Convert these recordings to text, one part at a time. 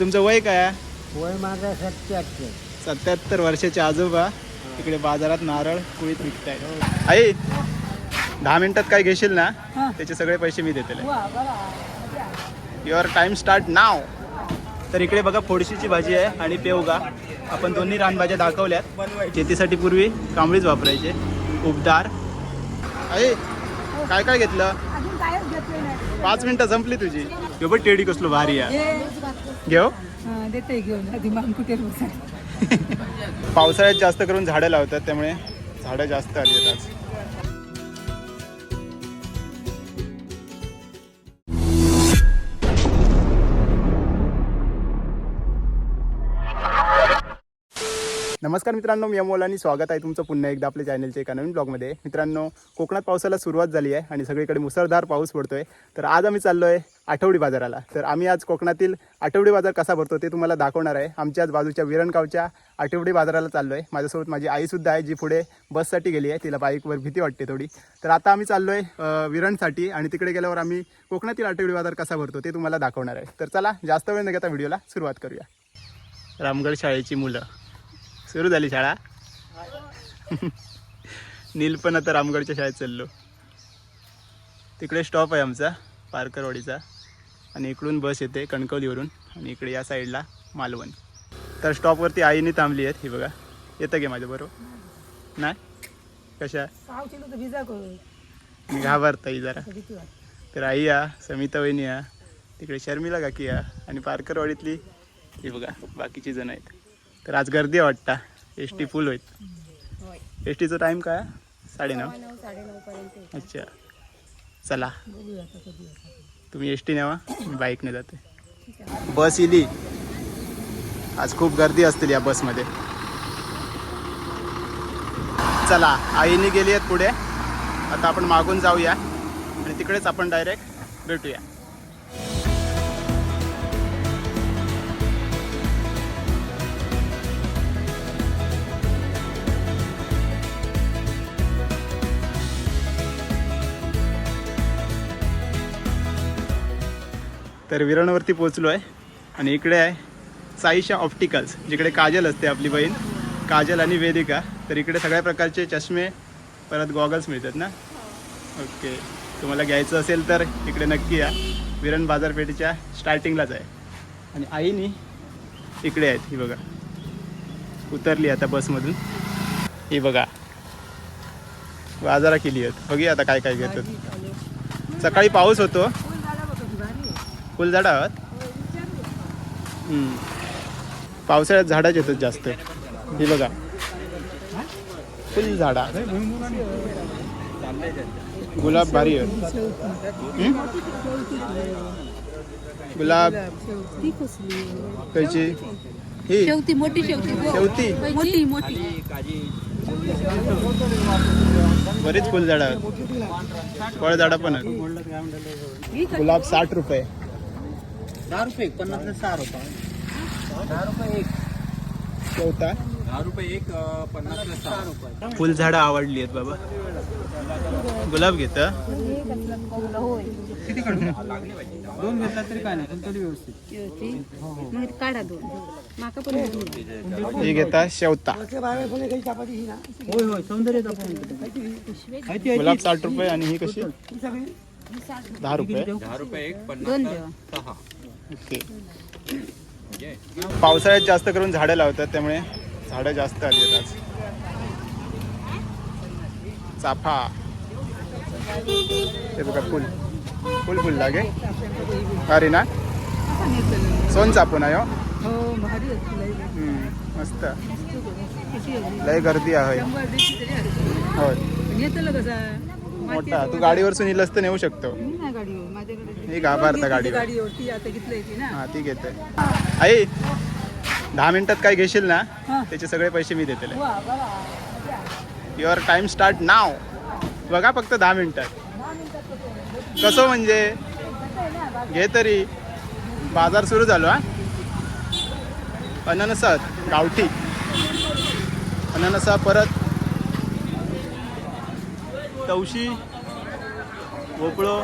तुमचं वय काय आहे? वय माझा सत्याहत्तर सत्याहत्तर वर्षाचे आजोबा इकडे बाजारात नारळ कुळीत विकताय. आई दहा मिनिटात काय घेशील ना? त्याचे सगळे पैसे मी देते युअर टाइम स्टार्ट नाव तर इकडे बघा फोडशीची भाजी आहे आणि पेवगा आपण दोन्ही रानभाज्या दाखवल्यात. शेतीसाठी पूर्वी कांबळीच वापरायचे. उबदार. आई काय काय घेतलं पाच मिनिटं संपली तुझी. ह्यो पण टेडी कसलो भारी आहे. घेऊ? देते घेऊन. आधी मान कुठे पावसाळ्यात जास्त करून झाडं लावतात त्यामुळे झाडं जास्त आली आहेत आज. नमस्कार मित्रांनो मी अमोल आणि स्वागत आहे तुमचं पुन्हा एकदा आपल्या चॅनलच्या एका नवीन ब्लॉगमध्ये. मित्रांनो कोकणात पावसाला सुरुवात झाली आहे आणि सगळीकडे मुसळधार पाऊस पडतोय. तर आज आम्ही चाललो आहे आठवडी बाजाराला. तर आम्ही आज कोकणातील आठवडी बाजार कसा भरतो ते तुम्हाला दाखवणार आहे. आमच्या आज बाजूच्या विरणगावच्या आठवडी बाजाराला चाललो आहे माझ्यासोबत माझी आईसुद्धा आहे जी पुढे बससाठी गेली आहे. तिला बाईकवर भीती वाटते थोडी. तर आता आम्ही चाललो आहे विरणसाठी आणि तिकडे गेल्यावर आम्ही कोकणातील आठवडी बाजार कसा भरतो ते तुम्हाला दाखवणार आहे. तर चला जास्त वेळ न घेता व्हिडिओला सुरुवात करूया. रामगड शाळेची मुलं. सुरू झाली शाळा? नील पण आता रामगडच्या शाळेत चाललो. तिकडे स्टॉप आहे आमचा पारकरवाडीचा. आणि इकडून बस येते कणकवलीवरून आणि इकडे या साईडला मालवण. तर स्टॉपवरती आईने थांबली आहेत ही बघा. येतं गे माझ्या बरोबर? नाही? कशा? पावशील घाबरता ही जरा. तर आई या समिता वहिनी या तिकडे शर्मिला काकी या आणि पारकरवाडीतली ही बघा बाकीची जण आहेत. तर आज गर्दी वाटता. एस टी फुल होईल. एस टीचा टाईम काय? साडेनऊ अच्छा. चला. तुम्ही एस टी नेवा मी बाईकने जाते. बस इली. आज खूप गर्दी असतील या बसमध्ये. चला आईने गेली आहेत पुढे. आता आपण मागून जाऊया. आणि तिकडेच आपण डायरेक्ट भेटूया. तर विरणवरती पोचलो आहे. आणि इकडे आहे साईशा ऑप्टिकल्स जिकडे काजल असते आपली बहीण. काजल आणि वेदिका. तर इकडे सगळ्या प्रकारचे चष्मे परत गॉगल्स मिळतात ना? ओके. तुम्हाला घ्यायचं असेल तर इकडे नक्की या. विरण बाजारपेठेच्या स्टार्टिंगलाच आहे. आणि आईनी इकडे आहेत ही बघा. उतरली आता बसमधून. ही बघा. बाजारा केली आहेत. बघूया आता काय काय घेतात. सकाळी पाऊस होतो. भारी आहे. फुल झाडं आहात. पावसाळ्यात झाडाच येतात जास्त. ही बघा. फुल झाडा गुलाब भारी आहे? गुलाब. कशी ही. शेवती मोठी शेवती. मोठी मोठी. बरीच फुल झाडं आहेत. फळ झाडं पण आहेत? गुलाब साठ रुपये. दहा रुपये पन्नासला सहा रुपये. दहा रुपये एक. शेवता दहा रुपये एक पन्नासला सहा. रुपये फुल झाडं आवडली आहेत बाबा. गुलाब घेत हे? दोन घेतला तरी काय नाही पण तरी व्यवस्थित. शेवती मग काढा दोन. ही घेता शेवता. होय होय सौंदर्य गुलाब साठ रुपये आणि ही कशी? दहा रुपये. दहा रुपये एक दोन द्या ओके. पावसाळ्यात जास्त करून झाडं लावतात त्यामुळे झाडं जास्त आली आहेत आज. चाफा. हे बघा फुल. फुल फुल लागे. अरे ना? सोन चापून आहे हो हो. आहे मस्त? लय गर्दी आहे. होय. पण येतं कसा मोठा. तू गाडीवरसून इलस तर नेऊ शकतो. मी हे घाबरता ना. हा ती घेते आई दहा मिनिटात काय घेशील ना. त्याचे सगळे पैसे मी देते युअर टाइम स्टार्ट नाव बघा फक्त दहा मिनिटात. कसं म्हणजे? घे तरी. बाजार सुरू झालो हा. अननसात गावठी. अननसा परत तवशी भोपळो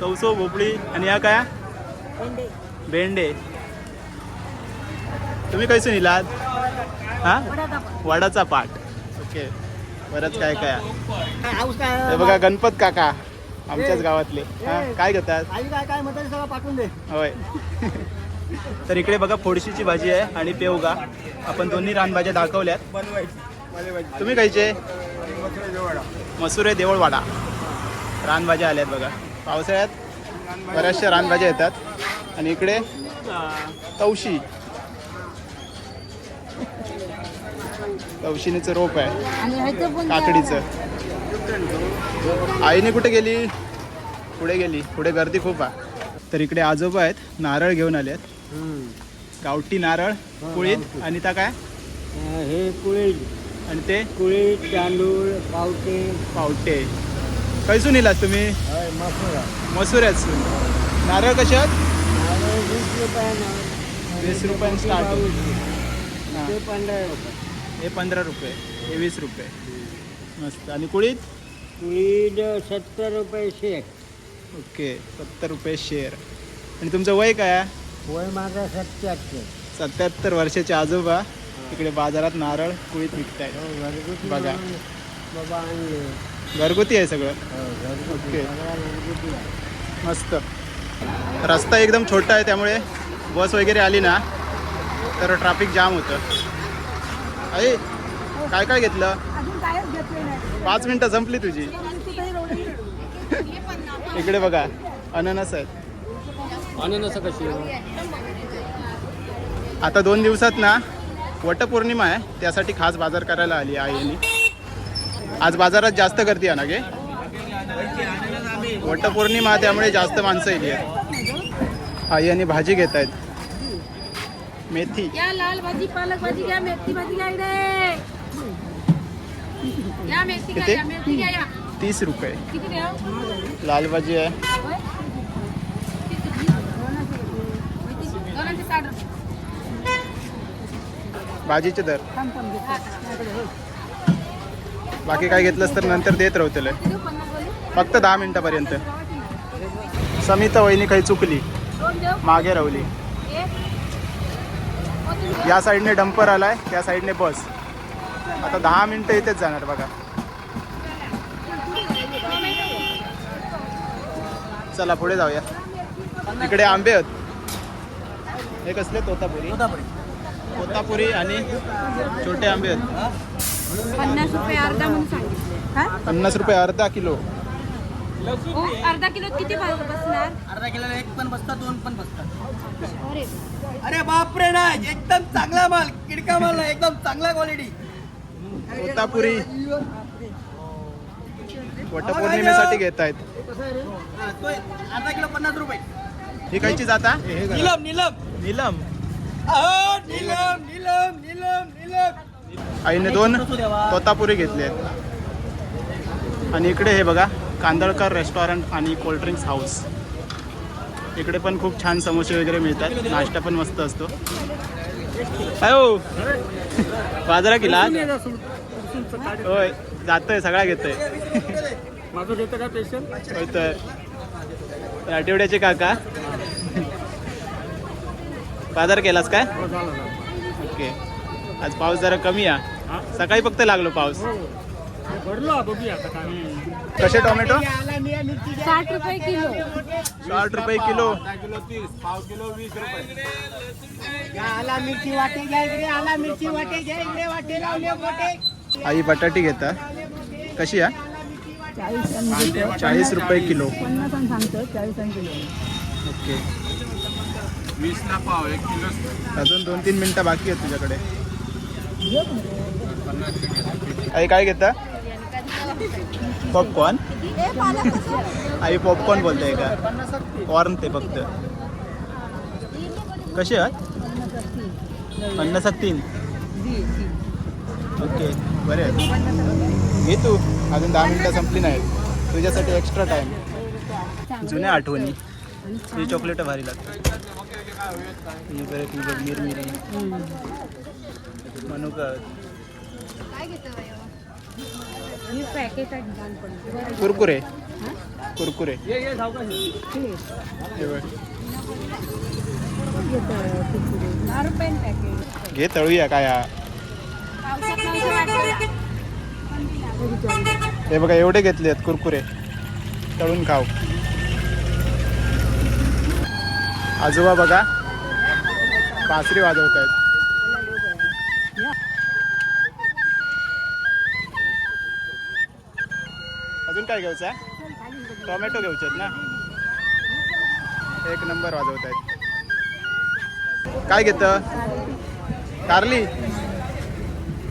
तवसो भोपळी आणि ह्या काय? भेंडे. तुम्ही कैसे निलात हा? वडाचा पाट ओके. बरंच काय काय? आहे. हे बघा गणपत काका आमच्याच गावातले. हा? काय घेतात काय काय म्हणतात सगळं पाठवून दे. होय. तर इकडे बघा फोडशीची भाजी आहे आणि पेवगा आपण दोन्ही रानभाज्या दाखवल्यात. तुम्ही खायचे? मसुरे देवळवाडा रानभाज्या आल्यात बघा. पावसाळ्यात बऱ्याचशा रानभाज्या येतात. आणि इकडे तवशी. तवशिनीचं रोप आहे. काकडीचं. आईने कुठे गेली? पुढे गेली. पुढे गर्दी खूप आहे. तर इकडे आजोबा आहेत. नारळ घेऊन आले आहेत गावठी नारळ कुळीत. आणि त्या काय? हे कुळी आणि ते? कुळी तांदूळ पावटे. पावटे. कैसून येलात तुम्ही? मसुरा मसुऱ्याच नारळ कशात वीस रुपयानं वीस रुपयानं स्टार्ट ते पंधरा रुपये. हे पंधरा रुपये. हे वीस रुपये. मस्त. आणि कुळीत? कुळीद सत्तर रुपये शेक ओके. सत्तर रुपये शेअर आणि तुमचं वय काय आहे? वय माझा सत्याहत्तर सत्याहत्तर वर्षाचे आजोबा. इकडे बाजारात नारळ कुळीत विकतायत घरगुती बघा. म्हणून बाबा आणले घरगुती आहे सगळं. हो, ओके. आहे. मस्त. रस्ता एकदम छोटा आहे त्यामुळे बस वगैरे आली ना तर ट्रॅफिक जाम होतं. अरे काय काय घेतलं? पाच मिनटं संपली तुझी. इकडे बघा अननस आहेत. अननस कशी आता दोन दिवसात ना वटपौर्णिमा आहे त्यासाठी खास बाजार करायला आली आहे आईने. आज बाजारात जास्त गर्दी आहे ना गे? वटपौर्णिमा त्यामुळे जास्त माणसं येली आहेत. आई आणि भाजी घेत आहेत. मेथी. या लाल भाजी पालक भाजी घ्या मेथी भाजी घ्या इकडे. या मेथी घ्या किती? या मेथी घ्या या. तीस रुपये. लाल भाजी आहे होय? दोनांचे साठ रुपये. भाजीचे दर. बाकी काय घेतलंस तर नंतर देत राहू फक्त दहा मिनिटापर्यंत. समिता वहिनी काही चुकली. मागे राहली. या साईडने डंपर आलाय त्या साईडने बस. आता दहा मिनिटं इथेच जाणार बघा. चला पुढे जाऊया. इकडे आंबे आहेत. हे कसले? तोतापुरी. तोतापुरी आणि छोटे आंबे आहेत. पन्नास रुपये अर्धा म्हणून सांगितले. काय? पन्नास रुपये अर्धा किलो. अर्धा किलो किती बस- बसणार? अर्धा किलोला एक पण बसतात दोन पण बसतात अरे. अरे बापरे ना एकदम चांगला माल किडका माल आहे, एकदम चांगला क्वालिटी तोतापुरी वटपौर्णिमेसाठी घेत आहेत अर्धा किलो पन्नास रुपये. ही कायची जाता निलम निलम. नीलम. आईने दोन तोतापुरी घेतले आहेत. आणि इकडे हे बघा कांदळकर रेस्टॉरंट आणि कोल्ड्रिंक्स हाऊस इकडे पण खूप छान समोसे वगैरे मिळतात. नाश्ता पण मस्त असतो. अयो बाजारा केला. होय जातोय सगळा घेतोय. तर आठवड्याचे काका. बाजार केलास काय? ओके. आज पाऊस जरा कमी आहे. सकाळी फक्त लागलो पाऊस. भरलो बघूया आता काय. कसे टोमॅटो? साठ रुपये किलो. साठ रुपये किलो. आला मिरची वाटे घ्या इकडे. आला मिरची वाटे घ्या इकडे. वाटे लावले मोठे. आई बटाटी घेता. कशी आहे? चाळीस चाळीस रुपये किलो. पन्नास सांगतो चाळीस आणि किलो. ओके अजून दोन तीन मिनिटं बाकी आहेत तुझ्याकडे. आई काय घेता? पॉपकॉर्न आई पॉपकॉर्न बोलताय का? कॉर्न ते फक्त. कसे आहेत पन्नासात तीन. ओके बरे आहेत घे तू. अजून दहा मिनिटं संपली नाहीत. तुझ्यासाठी एक्स्ट्रा टाइम जुन्या आठवणी. ही चॉकलेट भारी लागतात. ही बरं ती बघ मिरमिरी मनुका कुरकुरे. कुरकुरे. घे तळूया काय हे. बघा एवढे घेतले आहेत कुरकुरे. तळून खाऊ. आजोबा बघा. बासरी वाजवत आहेत अजून काय घ्यायचं आहे? टोमॅटो घ्यायचे आहेत ना? एक नंबर वाजवत आहेत काय घेत? कारली?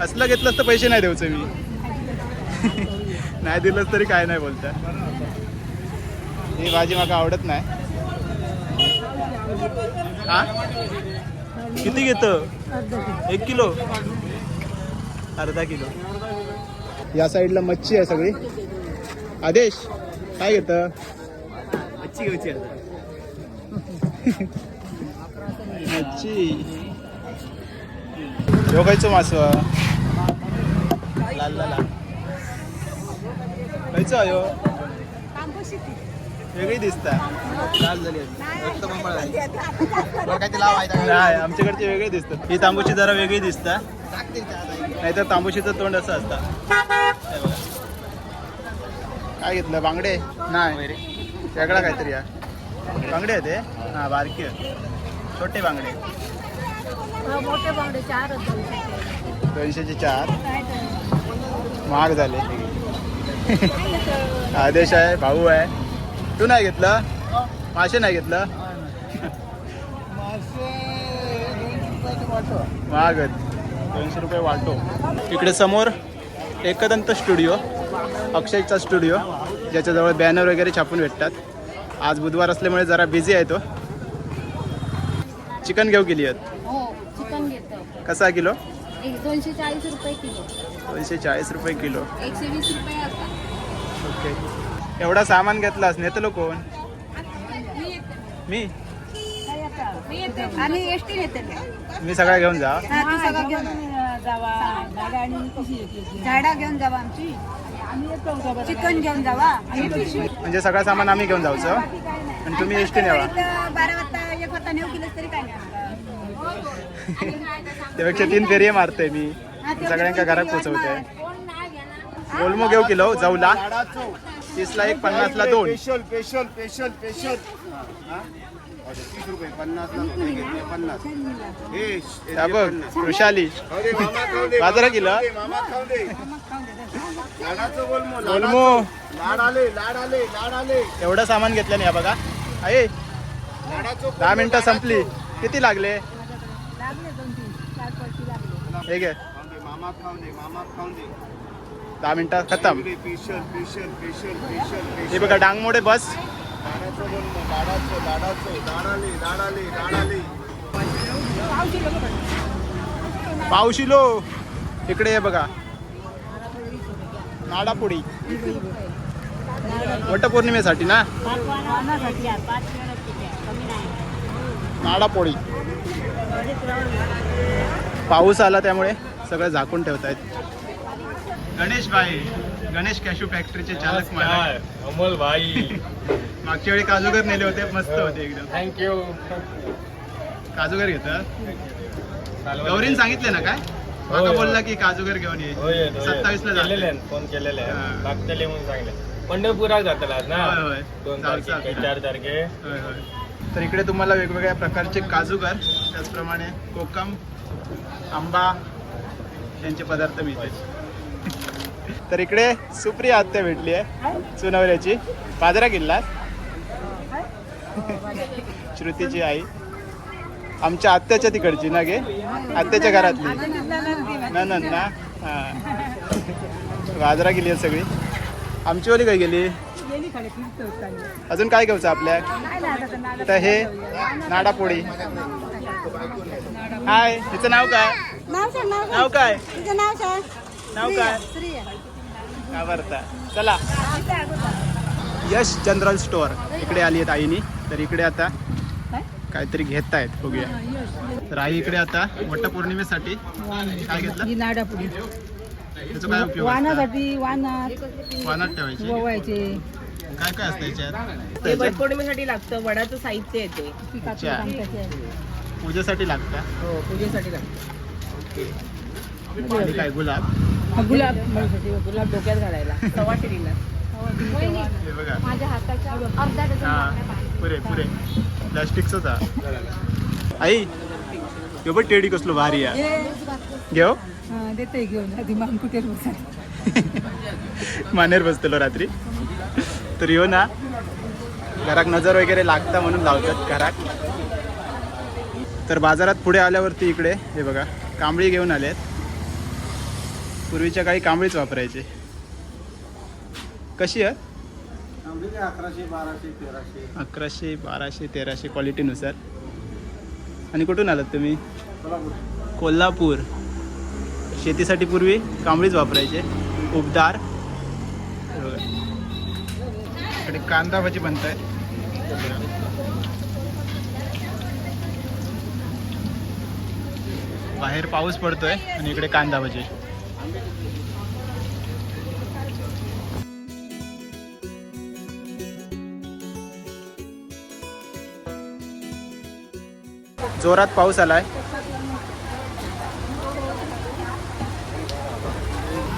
असलं घेतलंस तर पैसे नाही द्यायचं मी. नाही दिलंच तरी काय नाही बोलता. ही भाजी मला आवडत नाही. हा? किती घेत? एक किलो? अर्धा किलो. या साईडला मच्छी आहे सगळी. आदेश काय घेत? मच्छी घ्यायची मच्छी. ह्यो खायचो मास? लाल लाल खायचो ह्यो वेगळी दिसता लाल झाली नाही. आमच्याकडची वेगळी दिसतात. ही तांबूची जरा वेगळी दिसता नाहीतर तांबूशीचं तोंड असं असतं. काय घेतलं? बांगडे? नाही. वेगळा काहीतरी या बांगडे आहे ते हां बारकी आहे. छोटे बांगडे. मोठे बांगडे चार दोनशेचे चार. महाग झाले. आदेश आहे भाऊ आहे. तू नाही घेतलं? मासे नाही घेतलं? महागच दोनशे रुपये वाटो. इकडे समोर एकदंत स्टुडिओ अक्षयचा स्टुडिओ ज्याच्याजवळ बॅनर वगैरे छापून भेटतात. आज बुधवार असल्यामुळे जरा बिझी आहे तो. चिकन घेऊ गेली आहेत. हो कसा किलो? दोनशे चाळीस रुपये किलो. दोनशे चाळीस रुपये किलो. एकशे वीस रुपये ओके. एवढा सामान घेतलास नेतलो कोण? मी? नेते मी. सगळा घेऊन जा. झाडा घेऊन जावा आमची. चिकन घेऊन जावा. म्हणजे सगळं सामान आम्ही घेऊन जाऊचं. आणि तुम्ही एस टी न्यावा बारा वाजता एक वाजता नेऊ केलं तरी काय नाही. त्यापेक्षा तीन फेरी मारते मी. सगळ्यांका घरात पोचवते गोलमो घेऊ किलो जाऊला तीसला एक पन्नासला दोन. स्पेशल स्पेशल स्पेशल स्पेशल तीस रुपये पन्नास पन्नास हे त्या बघ वृषाली. खाऊ दे, मामा खाऊ दे, बाजारात गेलं? खाऊ दे, मामा खाऊ दे. लाडाचं बोलमो लाड आले लाड आले लाड आले एवढं सामान घेतलं नाही हा बघा. आहे लाडाचं दहा मिनिटं संपली. किती लागले. हे घे. खाऊ दे, मामा खाऊ दे मामा खाऊ दे. दहा मिनिटं खतम. हे बघा डांगमोडे बस. पावशिलो इकडे हे बघा. नाडापुडी. वटपौर्णिमेसाठी ना? नाडापोळी पाऊस आला त्यामुळे सगळं झाकून ठेवतायत. गणेश भाई गणेश कॅशू फॅक्टरीचे चालक अमोल भाई मागच्या वेळी काजूगर नेले होते मस्त होते एकदम. थँक्यू काजूगर घेतात गौरीन सांगितले ना काय? माका. बोलला की काजूगर घेऊन ये. सत्तावीस ला जाते. फोन केलेले हा. लागतले म्हणून सांगले पंढरपुरात जातला ना? होय, होय. दोन तारखे. चार तारखे. होय, होय. तर इकडे तुम्हाला वेगवेगळ्या प्रकारचे काजूगर त्याचप्रमाणे कोकम आंबा यांचे पदार्थ मिळतात. तर इकडे सुप्रिया आत्या भेटली आहे सुनवऱ्याची. बाजारा किल्ला. श्रुतीची आई. आमच्या आत्याच्या तिकडची ना गे? आत्याच्या घरातली. नंद ना हां. बाजारा गेली आहे सगळी. आमची वाली काय गेली? अजून काय घ्यायचं आपल्या? तर हे नाडापोळी. हाय हिचं नाव काय? नाव सांग नाव काय? नाव काय? आवडता चला. Yash general store. इकडे आली आहेत आईनी. तर इकडे आता काहीतरी घेत आहेत बघूया तर आई इकडे आता वटपौर्णिमेसाठी काय घेतलं? त्याचा काय उपयोग? वानासाठी वानात वानात ठेवायचे. काय काय असतं याच्यात? ते वटपौर्णिमेसाठी लागतं. वडाचं साहित्य येते अच्छा. पूजेसाठी लागतं? हो पूजेसाठी लागतं. आणि काय? गुलाब? गुलाब. गुलाब डोक्यात घालायला. सवाशिरीला बघा माझ्या हाताच्या अर्धा डझन भाकऱ्या पाहिजे. पुरे पुरे. प्लॅस्टिकचंच हा आई बघ टेडी कसलो भारी आहे. घेऊ? देते घेऊन. आधी मान कुठे मानेर बसतलो रात्री. तर येऊ ना घरात नजर वगैरे लागता म्हणून लावतात घरात तर बाजारात पुढे आल्यावरती इकडे हे बघा कांबळी घेऊन आलेत. पूर्वीच्या काळी कांबळीच वापरायचे. कशी आहे अकराशे बाराशे तेराशे? क्वालिटीनुसार. आणि कुठून आलात तुम्ही? कोल्हापूर. शेतीसाठी पूर्वी कांबळीच वापरायचे. उबदार. इकडे कांदा भाजी बनत आहे बाहेर पाऊस पडतोय आणि इकडे कांदा भाजी. जोरात पाऊस आलाय.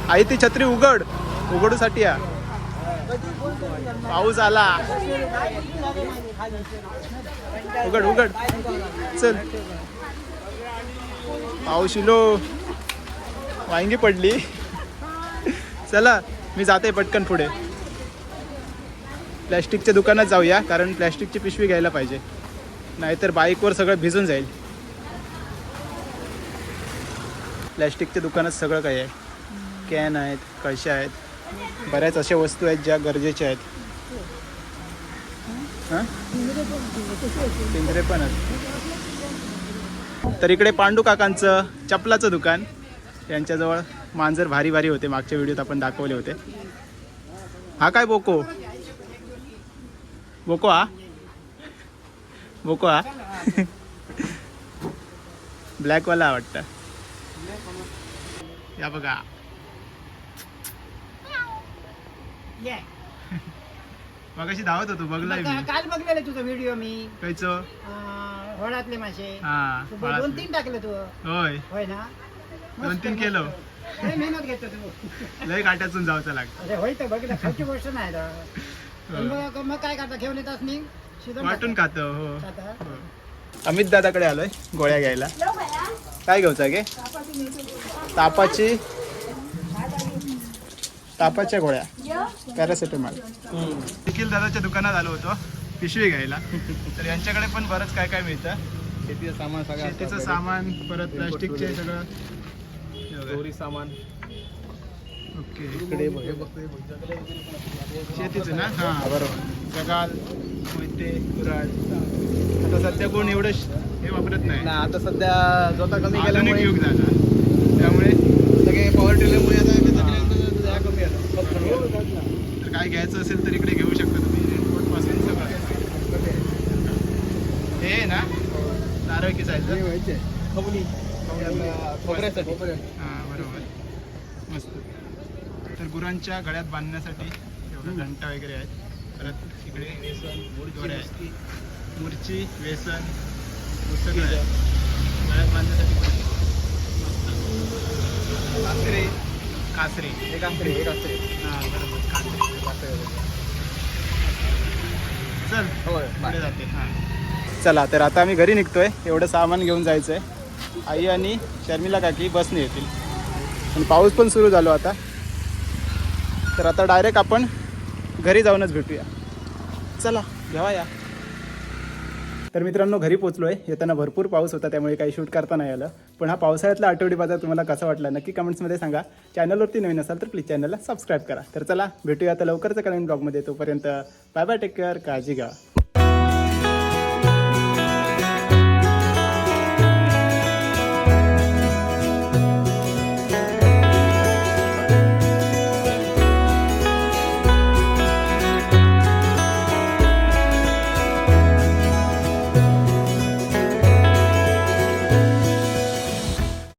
आई ती छत्री उघड. उघडूसाठी या. पाऊस आला. उघड उघड. चल. पाऊस इलो. वांगी पडली. चला. मी जाते पटकन पुढे. प्लॅस्टिकच्या दुकानात जाऊया कारण प्लॅस्टिकची पिशवी घ्यायला पाहिजे. नाहीतर बाईकवर सगळं भिजून जाईल. प्लॅस्टिकच्या दुकानात सगळं काही आहे. कॅन आहेत कळशा आहेत. बऱ्याच अशा वस्तू आहेत ज्या गरजेच्या आहेत. हां? पिंजरे पण आहेत. तर इकडे पांडू काकांचं चपलाचं दुकान यांच्याजवळ मांजर भारी भारी होते मागच्या व्हिडिओत आपण दाखवले होते. हा काय बोको? बोको हा? बोको हा? ब्लॅकवाला वाटतं. या बघा. मगाशी धावत होतो बघलाय मी. काल बघलेलं तुझा व्हिडिओ मी. कायचं होळातले मासे हा. दोन तीन टाकले तू. होय. होय ना? दोन तीन केलं. मेहनत घेतो तू. लय काट्यातून जावचं लागतं. अरे होय तर बघ ना खायची गोष्ट नाही. पण मग मग काय करता? घेऊन येतात मी? शिजवून वाटून. खातो हो. खाता. हो. अमित दादाकडे आलोय गोळ्या घ्यायला. काय घेऊचा गे? तापाची तापाच्या गोळ्या. पॅरासिटामॉल. निखिल दादाच्या दुकानात आलो होतो पिशवी घ्यायला. तर यांच्याकडे पण बरंच काय काय मिळतं. शेतीचं सामान शेतीचं सामान परत प्लॅस्टिकचे सगळं. हे. दोरी सामान. ओके. शेतीचं ना? हां. बरोबर. जगाल मोहिते कुराड आता सध्या कोण एवढं हे वापरत नाही. आता सध्या जोता कमी आधुनिक युग झाला. त्यामुळे सगळे पॉवर टिलरमुळे आता कमी आलं तर काय घ्यायचं असेल तर इकडे घेऊ शकता तुम्ही. रेनकोटपासून सगळं. हे आहे ना? नारळ किसायचं खवली. खोबऱ्यासाठी. हां मस्त तर गुरांच्या गळ्यात बांधण्यासाठी एवढं घंटा वगैरे आहेत. परत इकडे दोऱ्या आहेत. मुरची वेसन सगळं आहे. गळ्यात बांधण्यासाठी कासरे कासरे एक असते हां बरोबर. कासरे चल होय पुढे जाते. हां. चला तर आता आम्ही घरी निघतोय. एवढं सामान घेऊन जायचं आहे आई आणि शर्मिला काकी बसने येतील. आणि पाऊस पण सुरू झालो आता. तर आता डायरेक्ट आपण घरी जाऊनच भेटूया. चला घेवा या. तर मित्रांनो घरी पोचलो आहे येताना भरपूर पाऊस होता त्यामुळे काही शूट करता नाही आलं. पण हा पावसाळ्यातला आठवडी बाजार तुम्हाला कसा वाटला नक्की कमेंट्समध्ये सांगा. चॅनलवरती नवीन असाल तर प्लीज चॅनलला सबस्क्राईब करा. तर चला भेटूया आता लवकरच कमेंट ब्लॉगमध्ये तोपर्यंत बाय बाय टेक केअर काळजी घ्या.